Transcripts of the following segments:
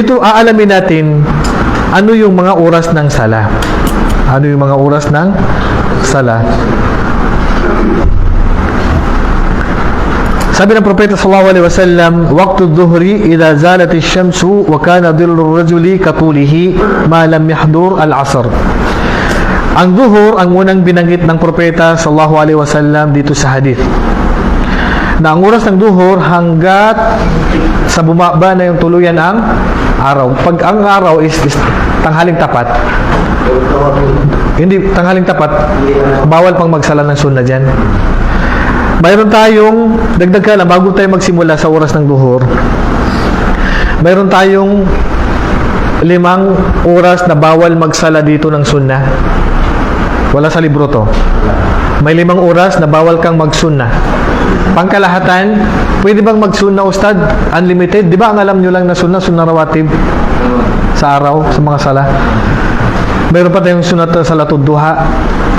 Ito aalamin natin ano yung mga oras ng sala. Ano yung mga oras ng sala. Sabi ng propeta sallallahu alaihi wasallam, "Waqtu dhuhri idza zalat asy-syamsu wa kana dhillu ar-rajuli katulihi ma lam yahdur al-'asr." Ang zuhur ang unang binanggit ng propeta sallallahu alaihi wasallam dito sa hadith. Na ang oras ng duhur hanggat sa bumaba na yung tuluyan ang araw. Pag ang araw is, is tanghaling tapat, hindi tanghaling tapat, bawal pang magsala ng sunna dyan. Mayroon tayong, dagdag ka lang, bago tayo magsimula sa oras ng duhur, mayroon tayong limang oras na bawal magsala dito ng sunna. Wala sa libro to. May limang oras na bawal kang magsunna. Pangkalahatan, pwede bang magsunna ustad? Unlimited? Di ba ang alam nyo lang na sunna, sunna rawatib sa araw, sa mga sala? Mayroon pa tayong sunat salatul duha,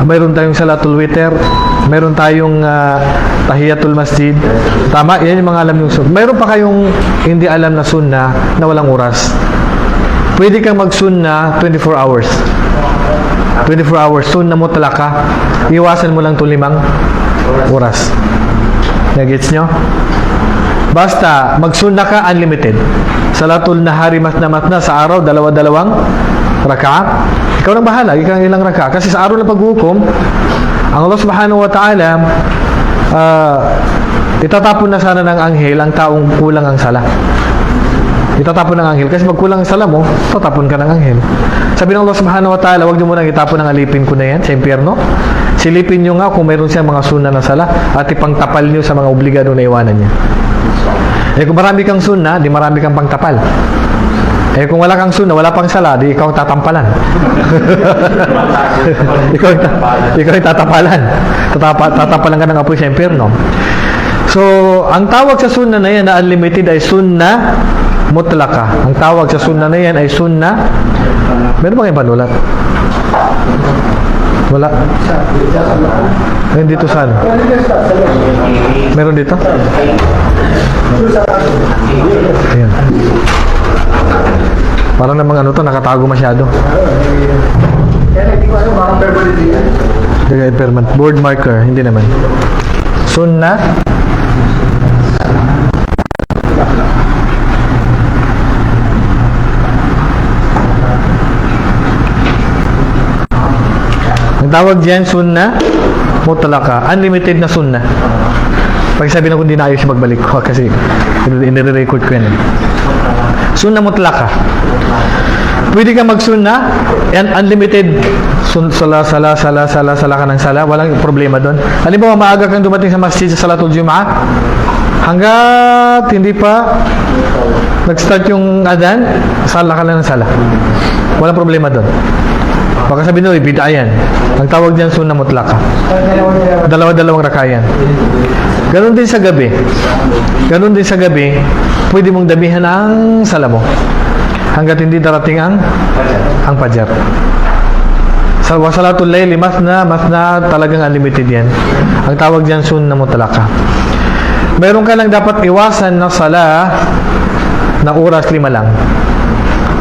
mayroon tayong salatul witr, mayroon tayong ah, tahiyatul masjid. Tama, yan yung mga alam yung sunna. Mayroon pa kayong hindi alam na sunna na walang oras. Pwede kang magsunna 24 hours. 24 hours, sunna mo talaka. Iwasan mo lang itong limang oras. Nagets nyo? Basta, magsunna ka unlimited. Salatul nahari mas na mas na sa araw, dalawa-dalawang raka. Ikaw nang bahala, ikaw ang ilang raka. Kasi sa araw ng paghukom, ang Allah subhanahu wa ta'ala, ah, itatapon na sana ng anghel ang taong kulang ang sala. Itatapon ng anghel. Kasi magkulang ang sala mo, tatapon ka ng anghel. Sabi ng Allah subhanahu wa ta'ala, huwag niyo munang itapon ng alipin ko na yan sa impyerno. Silipin niyo nga kung mayroon siyang mga sunna na sala at ipangtapal niyo sa mga obligado na iwanan niya. Eh kung marami kang sunna, di marami kang pangtapal. Eh kung wala kang sunna, wala pang sala, di ikaw tatampalan. ikaw, ang ikaw ang tatapalan. Tatapa, tatapalan ka ng apoy sa impyerno. So, ang tawag sa sunna na yan na unlimited ay sunna mutlaka. Ang tawag sa sunna na yan ay sunna Meron ba kayong panulat? Wala. Ayun dito saan? Meron dito? Ayan. Parang namang ano to, nakatago masyado. Kaya permanent. Board marker, hindi naman. Sunna. Ang tawag diyan sunna mutlaka, unlimited na sunna. Pag sabi na kung di na ayos magbalik ko kasi inire-record ko yan. Sunna mutlaka. Pwede ka magsunna and unlimited sun, sala sala sala sala sala ka ng sala, walang problema doon. Halimbawa maaga kang dumating sa masjid sa salatul jumaa, hanggat hindi pa nag-start yung adan, sala ka lang ng sala. Walang problema doon. Baka sabihin nyo, bid'a yan. Ang tawag diyan sunna mutlaka. Dalawa-dalawang rakayan. Ganon din sa gabi. Ganon din sa gabi, pwede mong damihan ang sala mo. Hanggat hindi darating ang ang pajar. Sa wasalatul layli, mas na, mas na talagang unlimited yan. Ang tawag diyan sunna mutlaka. Meron ka lang dapat iwasan na sala na oras lima lang.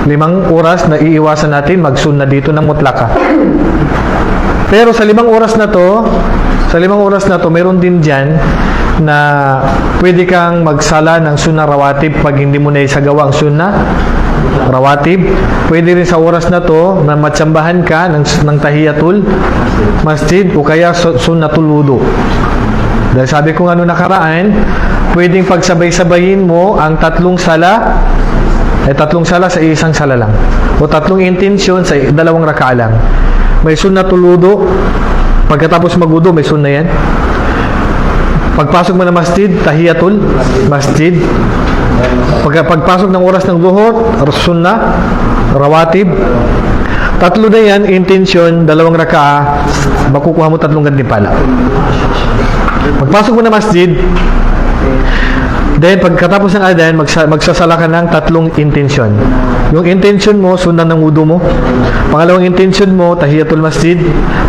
Limang oras na iiwasan natin magsunna dito ng mutlaka. Pero sa limang oras na to, sa limang oras na to, meron din dyan na pwede kang magsala ng sunna rawatib pag hindi mo na isagawa ang sunna rawatib. Pwede rin sa oras na to na matsambahan ka ng, ng tahiyatul masjid o kaya su- sunnatul wudu. Dahil sabi ko nga nung nakaraan, pwedeng pagsabay-sabayin mo ang tatlong sala ay tatlong sala sa isang sala lang. O tatlong intensyon sa dalawang raka lang. May sunnatul wudu. Pagkatapos magudo, may sunna yan. Pagpasok mo ng masjid, tahiyatul masjid. Pag, pagpasok ng oras ng duhur, sunna, rawatib. Tatlo na yan, intensyon, dalawang raka, makukuha mo tatlong gantimpala. Pagpasok mo ng masjid, Then, pagkatapos ng adan, magsa, magsasala ka ng tatlong intensyon. Yung intention mo, sunnah ng wudu mo. Pangalawang intention mo, tahiyatul masjid.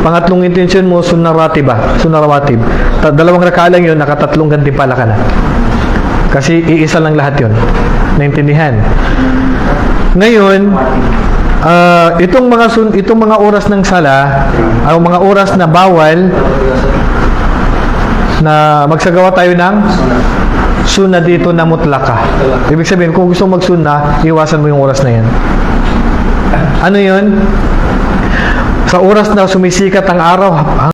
Pangatlong intention mo, sunnah ratiba, sunnah rawatib. Ta- dalawang raka lang yun, nakatatlong gantimpala ka na. Kasi iisa lang lahat yun. Naintindihan. Ngayon, ah, itong mga sun, itong mga oras ng sala, ang mga oras na bawal na magsagawa tayo ng sunna dito na mutlaka. Ibig sabihin, kung gusto mo magsunna, iwasan mo yung oras na yan. Ano yun? Sa oras na sumisikat ang araw,